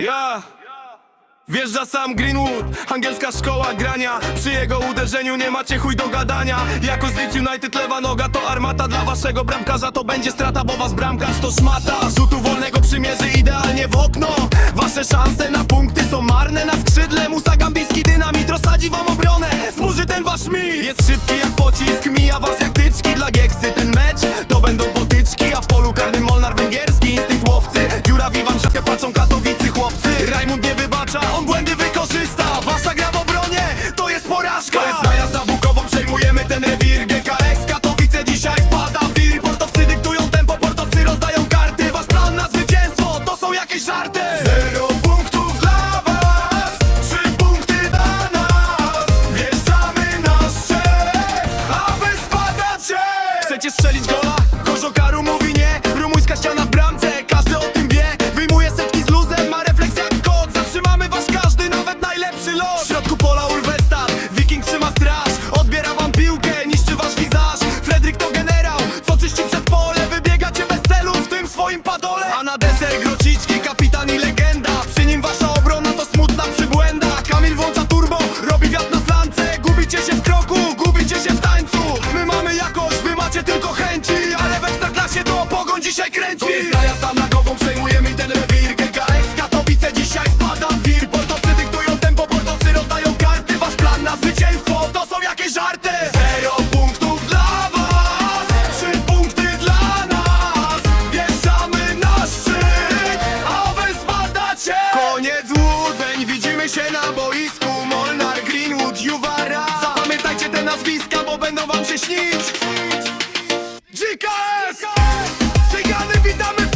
Ja! Wjeżdża sam Greenwood, angielska szkoła grania. Przy jego uderzeniu nie macie chuj do gadania. Jako z Leeds United lewa noga to armata Dla waszego bramkarza. To będzie strata, bo was bramkarz to szmata. Rzutu wolnego przymierzy idealnie w okno. Wasze szanse na punkty są marne. Na skrzydle Musa Gambijski dynamit rozsadzi wam obronę. Zburzy ten wasz mit. Jest szybki jak pocisk, gola? Koziokaru mówi nie Rumuńska ściana w bramce, Wracam na głową, przejmujemy ten rewir. GKX Katowice dzisiaj spada wir. Portowcy dyktują tempo, portowcy rozdają karty. Wasz plan na zwycięstwo to są jakieś żarty. Zero punktów dla was Trzy punkty dla nas. Wjeżdżamy na szczyt A wy spadacie. Koniec złudzeń, widzimy się na boisku. Molnar, Greenwood, Juwara. Zapamiętajcie te nazwiska, bo będą wam się śnić. GKS! Cygany witamy